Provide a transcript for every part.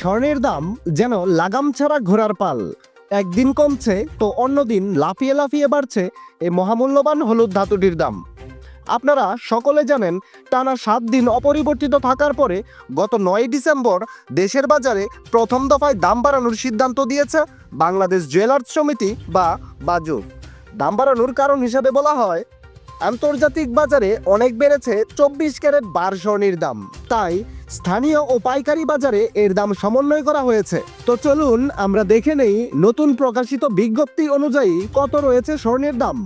স্বর্ণের দাম যেন লাগাম ছাড়া ঘোরার পাল। একদিন কমছে, তো অন্যদিন লাফিয়ে লাফিয়ে বাড়ছে এই মহামূল্যবান হলুদ ধাতুটির দাম। আপনারা সকলে জানেন, টানা সাত দিন অপরিবর্তিত থাকার পরে গত নয় ডিসেম্বর দেশের বাজারে প্রথম দফায় দাম বাড়ানোর সিদ্ধান্ত দিয়েছে বাংলাদেশ জুয়েলার্স সমিতি বা বাজু। দাম বাড়ানোর কারণ হিসাবে বলা হয়, আন্তর্জাতিক বাজারে অনেক বেড়েছে চব্বিশ ক্যারেট বার স্বর্ণের দাম। তাই স্থানীয় ও পাইকারি বাজারে এর দাম সমন্বয় করা হয়েছে। তো চলুন আমরা দেখে নেই নতুন প্রকাশিত বিজ্ঞপ্তি অনুযায়ী কত রয়েছে স্বর্ণের দাম।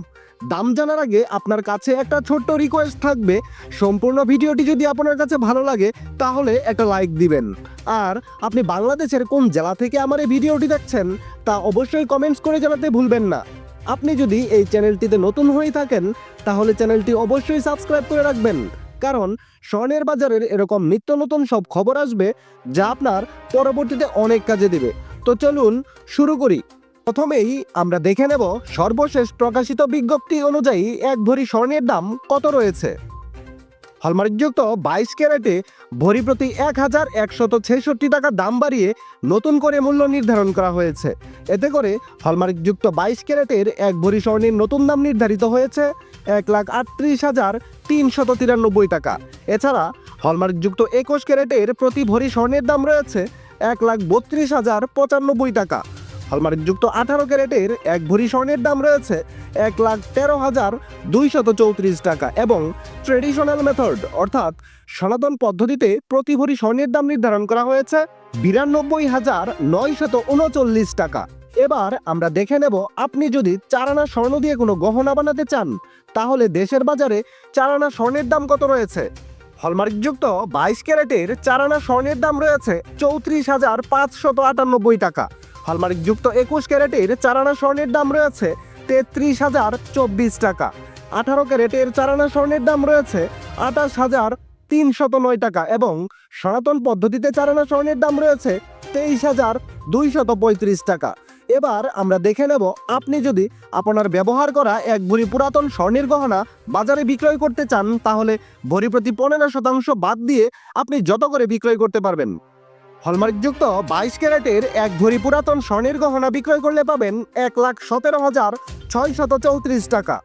দাম জানার আগে আপনার কাছে একটা ছোট্ট রিকোয়েস্ট থাকবে। সম্পূর্ণ ভিডিওটি যদি আপনার কাছে ভালো লাগে, তাহলে একটা লাইক দিবেন। আর আপনি বাংলাদেশের কোন জেলা থেকে আমার এই ভিডিওটি দেখছেন, তা অবশ্যই কমেন্টস করে জানাতে ভুলবেন না। আপনি যদি এই চ্যানেলটিতে নতুন হয়ে থাকেন, তাহলে চ্যানেলটি অবশ্যই সাবস্ক্রাইব করে রাখবেন। কারণ স্বর্ণের বাজারের এরকম নিত্য নতুন সব খবর আসবে যা আপনার পরবর্তীতে অনেক কাজে দেবে। তো চলুন শুরু করি। প্রথমেই আমরা দেখে নেব সর্বশেষ প্রকাশিত বিজ্ঞপ্তি অনুযায়ী এক ভরি স্বর্ণের দাম কত রয়েছে। হলমার্কযুক্ত বাইশ ক্যারেটে ভরি প্রতি এক হাজার একশত ছেষট্টি টাকা দাম বাড়িয়ে নতুন করে মূল্য নির্ধারণ করা হয়েছে। এতে করে হলমার্কযুক্ত বাইশ ক্যারেটের এক ভরি স্বর্ণের নতুন দাম নির্ধারিত হয়েছে এক লাখ আটত্রিশ হাজার তিনশত তিরানব্বই টাকা। এছাড়া হলমার্কযুক্ত একুশ ক্যারেটের প্রতি ভরি স্বর্ণের দাম রয়েছে এক লাখ বত্রিশ হাজার পঁচানব্বই টাকা। হলমার্কযুক্ত আঠারো ক্যারেটের এক ভরি স্বর্ণের দাম রয়েছে এক লাখ তেরো হাজার দুইশত চৌত্রিশ টাকা এবং ট্রেডিশনাল মেথড, অর্থাৎ সনাতন পদ্ধতিতে প্রতি ভরি স্বর্ণের দাম নির্ধারণ করা হয়েছে বিরানব্বই হাজার নয়শত উনচল্লিশ টাকা। এবার আমরা দেখে নেব, আপনি যদি চারানা স্বর্ণ দিয়ে কোনো গহনা বানাতে চান, তাহলে দেশের বাজারে চারানা স্বর্ণের দাম কত রয়েছে? হলমার্কযুক্ত বাইশ ক্যারেটের চারানা স্বর্ণের দাম রয়েছে চৌত্রিশ হাজার পাঁচশত আটানব্বই টাকা। হলমার্কযুক্ত একুশ ক্যারেটের চারানা স্বর্ণের দাম রয়েছে তেত্রিশ হাজার চব্বিশ টাকা। আঠারো ক্যারেটের চারানা স্বর্ণের দাম রয়েছে আঠাশ হাজার তিনশত নয় টাকা এবং সনাতন পদ্ধতিতে চারানা স্বর্ণের দাম রয়েছে তেইশ হাজার দুইশত পঁয়ত্রিশ টাকা। এবার আমরা দেখে নেব, আপনি যদি আপনার ব্যবহার করা এক ভরি পুরাতন স্বর্ণের গহনা বাজারে বিক্রয় করতে চান, তাহলে ভরি প্রতি পনেরো শতাংশ বাদ দিয়ে আপনি যত করে বিক্রয় করতে পারবেন। হলমার্কযুক্ত বাইশ ক্যারেটের এক ভরি পুরাতন স্বর্ণের গহনা বিক্রয় করলে পাবেন এক লাখ সতেরো হাজার ছয়শত চৌত্রিশ টাকা।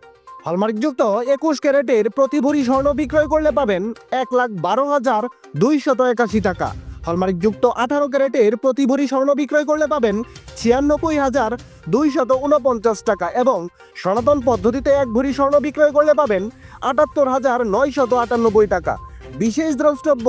হলমার্কযুক্ত একুশ ক্যারেটের প্রতি ভরি স্বর্ণ বিক্রয় করলে পাবেন এক লাখ বারো হাজার দুইশত একাশি টাকা। হলমার্কযুক্ত আঠারো ক্যারেটের প্রতি ভরি স্বর্ণ বিক্রয় করলে পাবেন ছিয়ানব্বই হাজার দুইশত উনপঞ্চাশ টাকা এবং সনাতন পদ্ধতিতে এক ভরি স্বর্ণ বিক্রয় করলে পাবেন আটাত্তর হাজার নয়শত আটানব্বই টাকা। বিশেষ দ্রষ্টব্য